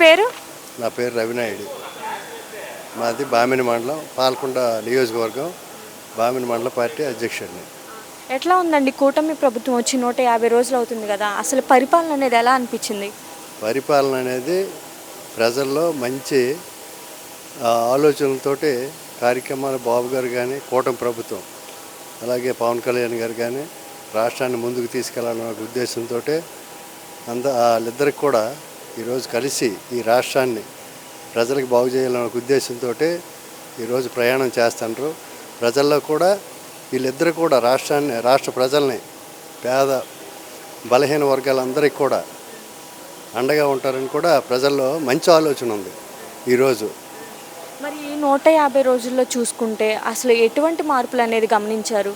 పేరు? నా పేరు రవినాయుడు మాది బామిని మండలం పాల్కొండ నియోజకవర్గం. బామిని మండల పార్టీ అధ్యక్షుడిని. ఎట్లా ఉందండి? కూటమి ప్రభుత్వం వచ్చి నూట యాభై రోజులు అవుతుంది కదా అసలు పరిపాలన అనేది ఎలా అనిపించింది? పరిపాలన అనేది ప్రజల్లో మంచి ఆ, ఆలోచనలతోటి కార్యక్రమాలు బాబు గారు కానీ కూటమి ప్రభుత్వం అలాగే పవన్ కళ్యాణ్ గారు కానీ రాష్ట్రాన్ని ముందుకు తీసుకెళ్ళాలనే ఒక ఉద్దేశంతో అంద వాళ్ళిద్దరికి కూడా ఈరోజు కలిసి ఈ రాష్ట్రాన్ని ప్రజలకు బాగు చేయాలనే ఉద్దేశంతో ఈరోజు ప్రయాణం చేస్తుంటారు ప్రజల్లో కూడా వీళ్ళిద్దరు కూడా రాష్ట్రాన్ని రాష్ట్ర ప్రజల్ని పేద బలహీన వర్గాలందరికీ కూడా అండగా ఉంటారని కూడా ప్రజల్లో మంచి ఆలోచన ఉంది ఈరోజు. మరి ఈ నూట యాభై రోజుల్లో చూసుకుంటే అసలు ఎటువంటి మార్పులు అనేది గమనించారు?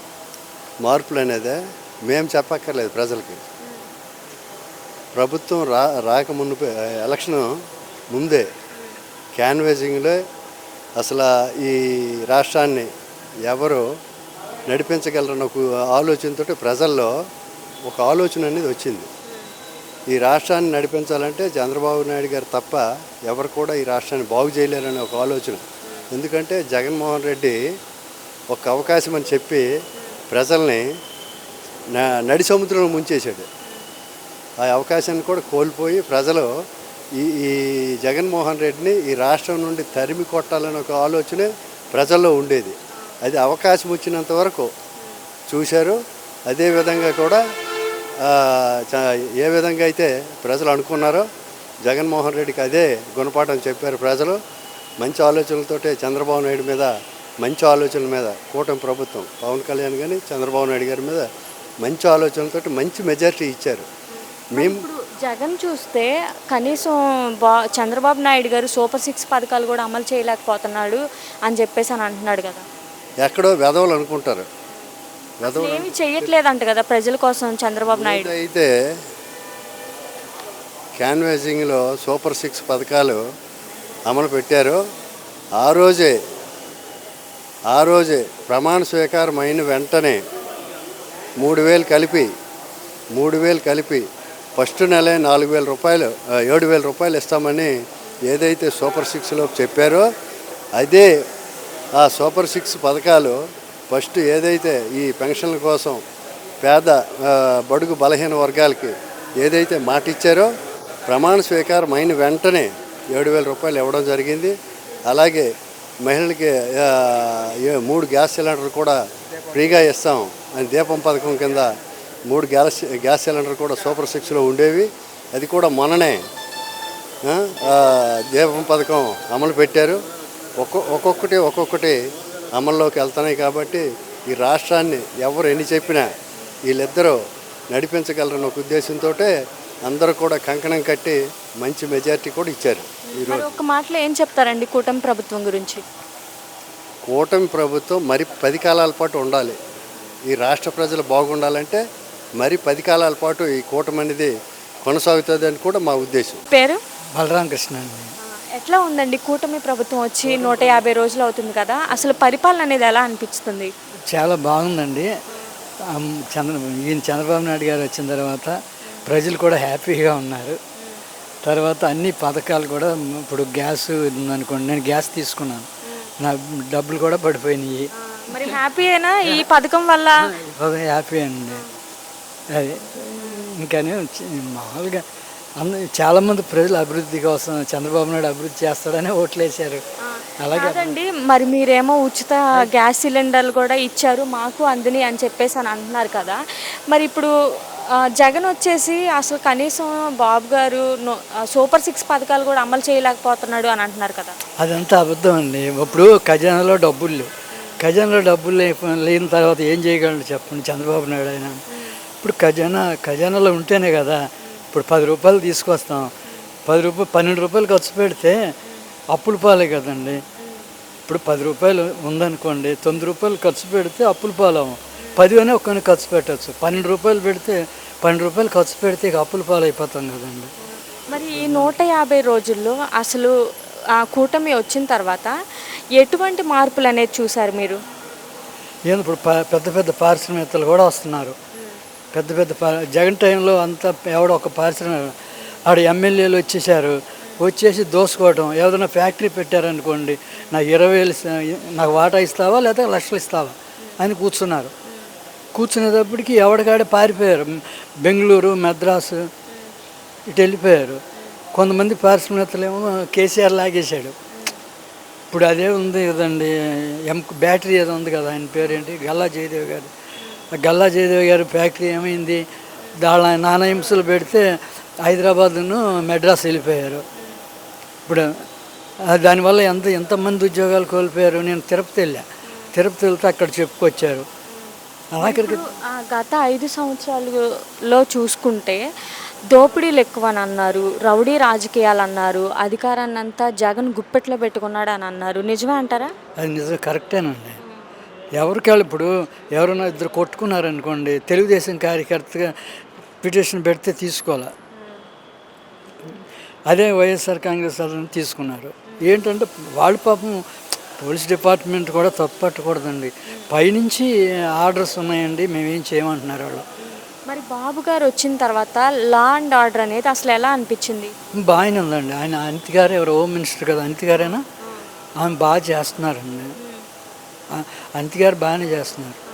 మార్పులు అనేదే మేము చెప్పక్కర్లేదు ప్రజలకి. ప్రభుత్వం రా రాక మునుపే ఎలక్షన్ ముందే క్యాన్వేజింగ్లో అసలు ఈ రాష్ట్రాన్ని ఎవరు నడిపించగలరన్న ఒక ఆలోచనతో ప్రజల్లో ఒక ఆలోచన అనేది వచ్చింది. ఈ రాష్ట్రాన్ని నడిపించాలంటే చంద్రబాబు నాయుడు గారు తప్ప ఎవరు కూడా ఈ రాష్ట్రాన్ని బాగు చేయలేరనే ఒక ఆలోచన. ఎందుకంటే జగన్మోహన్ రెడ్డి ఒక అవకాశం అని చెప్పి ప్రజల్ని నడి సముద్రంలో ముంచేశాడు. ఆ అవకాశాన్ని కూడా కోల్పోయి ప్రజలు ఈ ఈ జగన్మోహన్ రెడ్డిని ఈ రాష్ట్రం నుండి తరిమి కొట్టాలనే ఒక ఆలోచనే ప్రజల్లో ఉండేది. అది అవకాశం వచ్చినంత వరకు చూశారు. అదేవిధంగా కూడా చ- ఏ విధంగా అయితే ప్రజలు అనుకున్నారో జగన్మోహన్ రెడ్డికి అదే గుణపాఠం చెప్పారు ప్రజలు. మంచి ఆలోచనలతోటే చంద్రబాబు నాయుడు మీద మంచి ఆలోచనల మీద కూటమి ప్రభుత్వం పవన్ కళ్యాణ్ కానీ చంద్రబాబు నాయుడు గారి మీద మంచి ఆలోచనలతోటి మంచి మెజార్టీ ఇచ్చారు. మేము జగన్ చూస్తే కనీసం బా చంద్రబాబు నాయుడు గారు సూపర్ సిక్స్ పథకాలు కూడా అమలు చేయలేకపోతున్నాడు అని చెప్పేసి అని అంటున్నాడు కదా. ఎక్కడో వెధవలు అనుకుంటారు. ఏమి చేయట్లేదంట కదా ప్రజల కోసం చంద్రబాబు నాయుడు. అయితే క్యాన్వాసింగ్లో సూపర్ సిక్స్ పథకాలు అమలు పెట్టారో ఆ రోజే ఆ రోజే ప్రమాణ స్వీకారం అయిన వెంటనే మూడు వేలు కలిపి మూడు వేలు కలిపి ఫస్ట్ నెలే నాలుగు వేల రూపాయలు ఏడు వేల రూపాయలు ఇస్తామని ఏదైతే సూపర్ సిక్స్లో చెప్పారో అదే ఆ సూపర్ సిక్స్ పథకాలు ఫస్ట్ ఏదైతే ఈ పెన్షన్ల కోసం పేద బడుగు బలహీన వర్గాలకి ఏదైతే మాట ఇచ్చారో ప్రమాణ స్వీకారం అయిన వెంటనే ఏడు వేల రూపాయలు ఇవ్వడం జరిగింది. అలాగే మహిళలకి మూడు గ్యాస్ సిలిండర్ కూడా ఫ్రీగా ఇస్తాం అని దీపం పథకం కింద మూడు గ్యాస్ గ్యాస్ సిలిండర్ కూడా సూపర్ సిక్స్లో ఉండేవి. అది కూడా మొన్ననే దీపం పథకం అమలు పెట్టారు. ఒక్కొ ఒక్కొక్కటి ఒక్కొక్కటి అమల్లోకి వెళ్తున్నాయి కాబట్టి ఈ రాష్ట్రాన్ని ఎవరు ఎన్ని చెప్పినా వీళ్ళిద్దరూ నడిపించగలరన్న ఒక ఉద్దేశంతో అందరూ కూడా కంకణం కట్టి మంచి మెజారిటీ కూడా ఇచ్చారు ఈరోజు ఒక్క మాటలో ఏం చెప్తారండి కూటమి ప్రభుత్వం గురించి? కూటమి ప్రభుత్వం మరి పది కాలాల పాటు ఉండాలి. ఈ రాష్ట్ర ప్రజలు బాగుండాలంటే మరి పది కాలాల పాటు ఈ కూటమి అనేది కొనసాగుతుంది అని కూడా మా ఉద్దేశం. పేరు? బలరామకృష్ణ అండి. ఎట్లా ఉందండి కూటమి ప్రభుత్వం వచ్చి నూట యాభై రోజులు అవుతుంది కదా అసలు పరిపాలన అనేది ఎలా అనిపిస్తుంది? చాలా బాగుందండి. చంద్ర ఈయన చంద్రబాబు నాయుడు గారు వచ్చిన తర్వాత ప్రజలు కూడా హ్యాపీగా ఉన్నారు. తర్వాత అన్ని పథకాలు కూడా ఇప్పుడు గ్యాస్ ఉందనుకోండి నేను గ్యాస్ తీసుకున్నాను. నా డబ్బులు కూడా పడిపోయినాయి. మరి హ్యాపీ అయినా ఈ పథకం వల్ల? బాగా హ్యాపీ అండి. అది ఇంకానే మామూలుగా అంద చాలామంది ప్రజలు అభివృద్ధి కోసం చంద్రబాబు నాయుడు అభివృద్ధి చేస్తాడని ఓట్లేశారు. అలాగే మరి మీరేమో ఉచిత గ్యాస్ సిలిండర్లు కూడా ఇచ్చారు మాకు అందని అని చెప్పేసి అని అంటున్నారు కదా. మరి ఇప్పుడు జగన్ వచ్చేసి అసలు కనీసం బాబు గారు సూపర్ సిక్స్ పథకాలు కూడా అమలు చేయలేకపోతున్నాడు అని అంటున్నారు కదా. అదంతా అబద్ధం అండి. ఇప్పుడు ఖజానాలో డబ్బులు ఖజానాలో డబ్బులు లేని తర్వాత ఏం చేయగలడు చెప్పండి చంద్రబాబు నాయుడు ఆయన. ఇప్పుడు ఖజానా ఖజానాలో ఉంటేనే కదా ఇప్పుడు పది రూపాయలు తీసుకొస్తాం. పది రూపాయలు పన్నెండు రూపాయలు ఖర్చు పెడితే అప్పుల పాలే కదండి. ఇప్పుడు పది రూపాయలు ఉందనుకోండి తొమ్మిది రూపాయలు ఖర్చు పెడితే అప్పుల పాలము పది అని ఒక్కని ఖర్చు పెట్టచ్చు. పన్నెండు రూపాయలు పెడితే పన్నెండు రూపాయలు ఖర్చు పెడితే ఇక అప్పుల పాలు అయిపోతాం కదండి. మరి ఈ నూట యాభై రోజుల్లో అసలు ఆ కూటమి వచ్చిన తర్వాత ఎటువంటి మార్పులు అనేది చూసారు మీరు? ఏంది ఇప్పుడు పెద్ద పెద్ద పారిశ్రామికలు కూడా వస్తున్నారు. పెద్ద పెద్ద జగన్ టైంలో అంతా ఎవడో ఒక పారిశ్రామిక ఆడ ఎమ్మెల్యేలు వచ్చేసారు వచ్చేసి దోసుకోవటం. ఏదైనా ఫ్యాక్టరీ పెట్టారనుకోండి నాకు ఇరవై వేలు నాకు వాటా ఇస్తావా లేదా లక్షలు ఇస్తావా అని కూర్చున్నారు. కూర్చునేటప్పటికి ఎవడికాడే పారిపోయారు. బెంగళూరు మద్రాసు ఇటు వెళ్ళిపోయారు. కొంతమంది పారిశ్రామికవేత్తలేమో కేసీఆర్ లాగేశాడు. ఇప్పుడు అదే ఉంది కదండి ఎం బ్యాటరీ ఏదో ఉంది కదా ఆయన పేరేంటి? గల్లా జయదేవ్ గారు. గల్లా జయదేవ్ గారి ఫ్యాక్టరీ ఏమైంది? దాని నానా హింసలు పెడితే హైదరాబాద్ను మెడ్రాస్ వెళ్ళిపోయారు. ఇప్పుడు దానివల్ల ఎంత ఎంతమంది ఉద్యోగాలు కోల్పోయారు నేను తిరుపతి వెళ్ళా. తిరుపతి వెళ్తే అక్కడ చెప్పుకొచ్చారు. ఆ, గత ఐదు సంవత్సరాలలో చూసుకుంటే దోపిడీలు ఎక్కువ అని అన్నారు రౌడీ రాజకీయాలు అన్నారు అధికారాన్ని అంతా జగన్ గుప్పెట్లో పెట్టుకున్నాడు అని అన్నారు. నిజమే అంటారా? అది నిజం కరెక్టేనండి. ఎవరికి వాళ్ళు ఇప్పుడు ఎవరైనా ఇద్దరు కొట్టుకున్నారనుకోండి తెలుగుదేశం కార్యకర్తగా పిటిషన్ పెడితే తీసుకోవాలి? అదే వైఎస్ఆర్ కాంగ్రెస్ వాళ్ళని తీసుకున్నారు. ఏంటంటే వాళ్ళ పాపం పోలీస్ డిపార్ట్మెంట్ కూడా తప్పట్టకూడదండి. పైనుంచి ఆర్డర్స్ ఉన్నాయండి మేమేం చేయమంటున్నారు వాళ్ళు. మరి బాబు గారు వచ్చిన తర్వాత లా అండ్ ఆర్డర్ అనేది అసలు ఎలా అనిపించింది? బాగానే ఉందండి. ఆయన అనితి గారు ఎవరు? హోమ్ మినిస్టర్ కదా అనితి గారేనా? ఆమె బాగా చేస్తున్నారండి. ఆ- అనితి గారు బాగానే చేస్తున్నారు.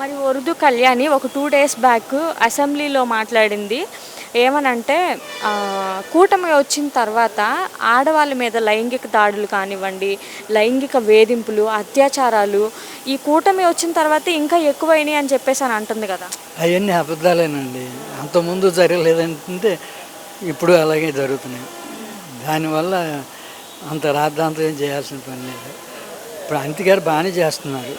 మరి ఉర్దూ కళ్యాణి ఒక టూ డేస్ బ్యాక్ అసెంబ్లీలో మాట్లాడింది. ఏమనంటే కూటమి వచ్చిన తర్వాత ఆడవాళ్ళ మీద లైంగిక దాడులు కానివ్వండి లైంగిక వేధింపులు అత్యాచారాలు ఈ కూటమి వచ్చిన తర్వాత ఇంకా ఎక్కువైనాయి అని చెప్పేసి అని అంటుంది కదా. అవన్నీ అబద్ధాలేనండి. అంతకుముందు జరగలేదంటే ఇప్పుడు అలాగే జరుగుతున్నాయి. దానివల్ల అంత రాద్ధాంతం చేయాల్సిన పని లేదు. ఇప్పుడు అంతి గారు బాగానే చేస్తున్నారు.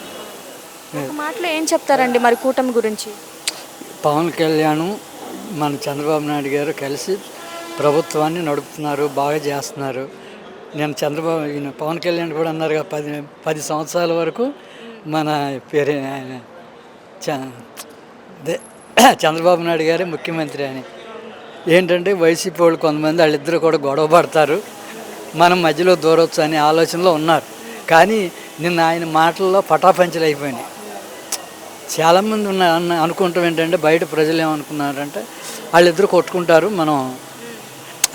మాటలో ఏం చెప్తారండి మరి కూటమి గురించి? పవన్ కళ్యాణ్ మన చంద్రబాబు నాయుడు గారు కలిసి ప్రభుత్వాన్ని నడుపుతున్నారు బాగా చేస్తున్నారు. నేను చంద్రబాబు ఈయన పవన్ కళ్యాణ్ కూడా అన్నారు కదా పది పది సంవత్సరాల వరకు మన పేరే ఆయన అదే చంద్రబాబు నాయుడు గారే ముఖ్యమంత్రి అని. ఏంటంటే వైసీపీ వాళ్ళు కొంతమంది వాళ్ళిద్దరు కూడా గొడవ పడతారు. మనం మధ్యలో దూరవచ్చు అనే ఆలోచనలో ఉన్నారు. కానీ నిన్న ఆయన మాటల్లో పటాపంచలు అయిపోయినాయి. చాలామంది ఉన్న అన్న అనుకుంటాం ఏంటంటే బయట ప్రజలు ఏమనుకున్నారంటే వాళ్ళిద్దరు కొట్టుకుంటారు మనం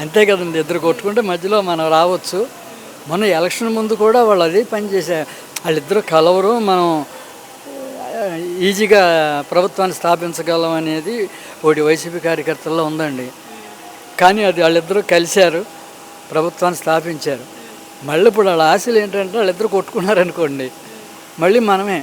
అంతే కదండి ఇద్దరు కొట్టుకుంటే మధ్యలో మనం రావచ్చు. మనం ఎలక్షన్ ముందు కూడా వాళ్ళు అదే పని చేసే వాళ్ళిద్దరు కలవరు మనం ఈజీగా ప్రభుత్వాన్ని స్థాపించగలం అనేది ఒకటి వైసీపీ కార్యకర్తల్లో ఉందండి. కానీ అది వాళ్ళిద్దరూ కలిశారు ప్రభుత్వాన్ని స్థాపించారు. మళ్ళీ ఇప్పుడు వాళ్ళ ఆశలు ఏంటంటే వాళ్ళిద్దరు కొట్టుకున్నారనుకోండి మళ్ళీ మనమే.